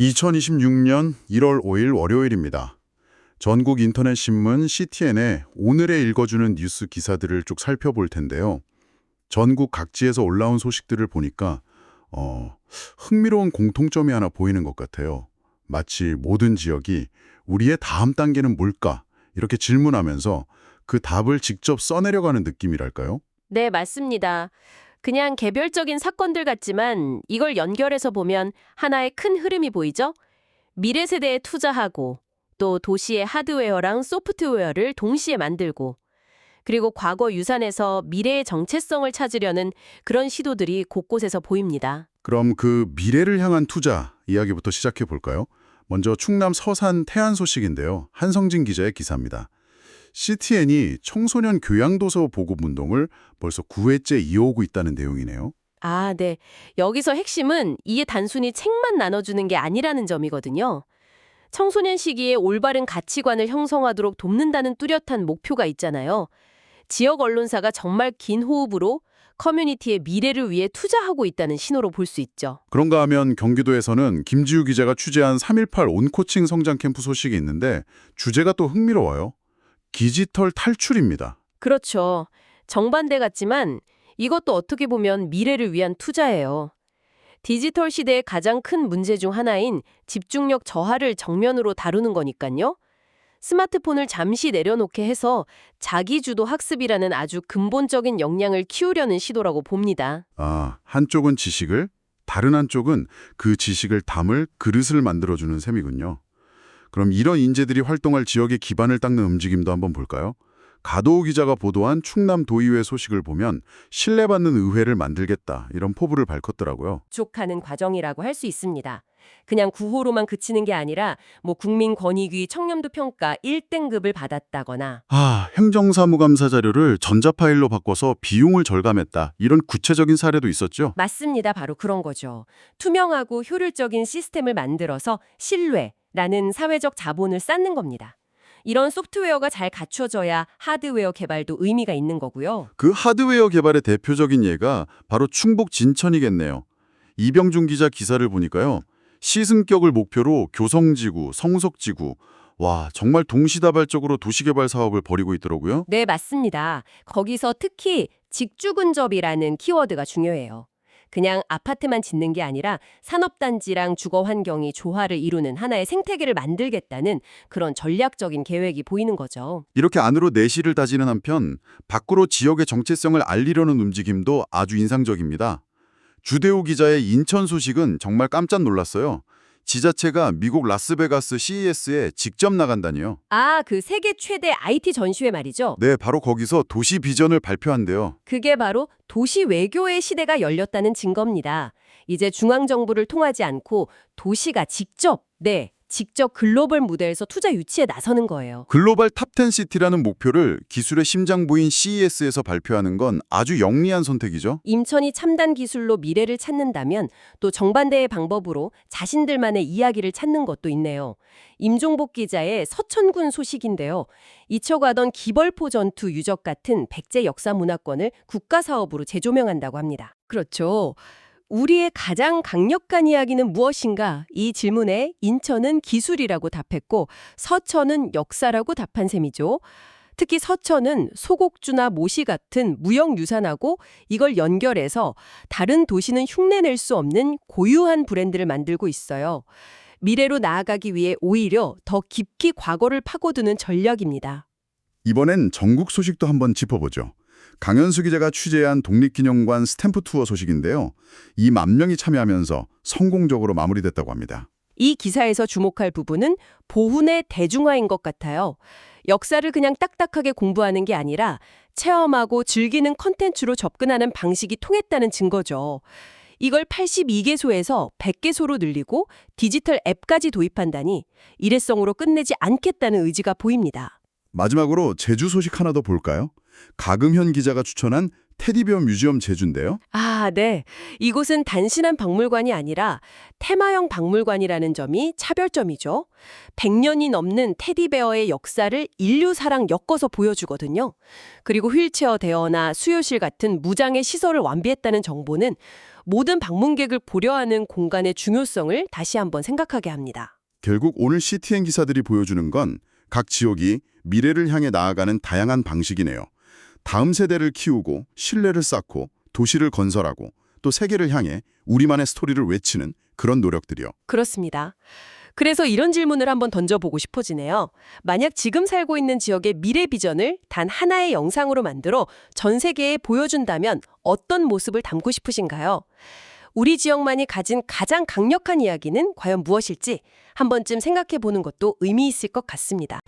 2026년 1월 5일 월요일입니다. 전국 인터넷 신문 CTN의 오늘에 읽어주는 뉴스 기사들을 쭉 살펴볼 텐데요. 전국 각지에서 올라온 소식들을 보니까 어, 흥미로운 공통점이 하나 보이는 것 같아요. 마치 모든 지역이 우리의 다음 단계는 뭘까? 이렇게 질문하면서 그 답을 직접 써내려가는 느낌이랄까요? 네, 맞습니다. 그냥 개별적인 사건들 같지만 이걸 연결해서 보면 하나의 큰 흐름이 보이죠? 미래 세대에 투자하고 또 도시의 하드웨어랑 소프트웨어를 동시에 만들고 그리고 과거 유산에서 미래의 정체성을 찾으려는 그런 시도들이 곳곳에서 보입니다. 그럼 그 미래를 향한 투자 이야기부터 시작해 볼까요? 먼저 충남 서산 태안 소식인데요. 한성진 기자의 기사입니다. CTN이 청소년 교양도서 보급 운동을 벌써 9회째 이어오고 있다는 내용이네요. 아, 네. 여기서 핵심은 이게 단순히 책만 나눠주는 게 아니라는 점이거든요. 청소년 시기에 올바른 가치관을 형성하도록 돕는다는 뚜렷한 목표가 있잖아요. 지역 언론사가 정말 긴 호흡으로 커뮤니티의 미래를 위해 투자하고 있다는 신호로 볼 수 있죠. 그런가 하면 경기도에서는 김지우 기자가 취재한 3.18 온코칭 성장 캠프 소식이 있는데 주제가 또 흥미로워요. 디지털 탈출입니다. 그렇죠. 정반대 같지만 이것도 어떻게 보면 미래를 위한 투자예요. 디지털 시대의 가장 큰 문제 중 하나인 집중력 저하를 정면으로 다루는 거니까요. 스마트폰을 잠시 내려놓게 해서 자기주도 학습이라는 아주 근본적인 역량을 키우려는 시도라고 봅니다. 아, 한쪽은 지식을, 다른 한쪽은 그 지식을 담을 그릇을 만들어주는 셈이군요. 그럼 이런 인재들이 활동할 지역의 기반을 닦는 움직임도 한번 볼까요? 가도우 기자가 보도한 충남 도의회 소식을 보면 신뢰받는 의회를 만들겠다 이런 포부를 밝혔더라고요. 족하는 과정이라고 할 수 있습니다. 그냥 구호로만 그치는 게 아니라 뭐 국민권익위 청렴도 평가 1등급을 받았다거나 아, 행정사무감사 자료를 전자파일로 바꿔서 비용을 절감했다 이런 구체적인 사례도 있었죠. 맞습니다. 바로 그런 거죠. 투명하고 효율적인 시스템을 만들어서 신뢰 라는 사회적 자본을 쌓는 겁니다. 이런 소프트웨어가 잘 갖춰져야 하드웨어 개발도 의미가 있는 거고요. 그 하드웨어 개발의 대표적인 예가 바로 충북 진천이겠네요. 이병준 기자 기사를 보니까요. 시승격을 목표로 교성지구, 성석지구, 와 정말 동시다발적으로 도시개발 사업을 벌이고 있더라고요. 네, 맞습니다. 거기서 특히 직주근접이라는 키워드가 중요해요. 그냥 아파트만 짓는 게 아니라 산업단지랑 주거 환경이 조화를 이루는 하나의 생태계를 만들겠다는 그런 전략적인 계획이 보이는 거죠. 이렇게 안으로 내실을 다지는 한편 밖으로 지역의 정체성을 알리려는 움직임도 아주 인상적입니다. 주대우 기자의 인천 소식은 정말 깜짝 놀랐어요. 지자체가 미국 라스베가스 CES에 직접 나간다니요. 아, 그 세계 최대 IT 전시회 말이죠. 네, 바로 거기서 도시 비전을 발표한대요. 그게 바로 도시 외교의 시대가 열렸다는 증거입니다. 이제 중앙정부를 통하지 않고 도시가 직접, 네, 직접 글로벌 무대에서 투자 유치에 나서는 거예요. 글로벌 탑10 시티라는 목표를 기술의 심장부인 CES에서 발표하는 건 아주 영리한 선택이죠. 임천이 첨단 기술로 미래를 찾는다면 또 정반대의 방법으로 자신들만의 이야기를 찾는 것도 있네요. 임종복 기자의 서천군 소식인데요. 잊혀가던 기벌포 전투 유적 같은 백제 역사 문화권을 국가 사업으로 재조명한다고 합니다. 그렇죠. 우리의 가장 강력한 이야기는 무엇인가? 이 질문에 인천은 기술이라고 답했고 서천은 역사라고 답한 셈이죠. 특히 서천은 소곡주나 모시 같은 무형유산하고 이걸 연결해서 다른 도시는 흉내낼 수 없는 고유한 브랜드를 만들고 있어요. 미래로 나아가기 위해 오히려 더 깊이 과거를 파고드는 전략입니다. 이번엔 전국 소식도 한번 짚어보죠. 강현수 기자가 취재한 독립기념관 스탬프 투어 소식인데요. 이 만 명이 참여하면서 성공적으로 마무리됐다고 합니다. 이 기사에서 주목할 부분은 보훈의 대중화인 것 같아요. 역사를 그냥 딱딱하게 공부하는 게 아니라 체험하고 즐기는 컨텐츠로 접근하는 방식이 통했다는 증거죠. 이걸 82개소에서 100개소로 늘리고 디지털 앱까지 도입한다니 일회성으로 끝내지 않겠다는 의지가 보입니다. 마지막으로 제주 소식 하나 더 볼까요? 가금현 기자가 추천한 테디베어 뮤지엄 제주인데요. 아, 네. 이곳은 단순한 박물관이 아니라 테마형 박물관이라는 점이 차별점이죠. 100년이 넘는 테디베어의 역사를 인류사랑 엮어서 보여주거든요. 그리고 휠체어 대여나 수요실 같은 무장의 시설을 완비했다는 정보는 모든 방문객을 보려하는 공간의 중요성을 다시 한번 생각하게 합니다. 결국 오늘 CTN 기사들이 보여주는 건 각 지역이 미래를 향해 나아가는 다양한 방식이네요. 다음 세대를 키우고 신뢰를 쌓고 도시를 건설하고 또 세계를 향해 우리만의 스토리를 외치는 그런 노력들이요. 그렇습니다. 그래서 이런 질문을 한번 던져보고 싶어지네요. 만약 지금 살고 있는 지역의 미래 비전을 단 하나의 영상으로 만들어 전 세계에 보여준다면 어떤 모습을 담고 싶으신가요? 우리 지역만이 가진 가장 강력한 이야기는 과연 무엇일지 한 번쯤 생각해 보는 것도 의미 있을 것 같습니다.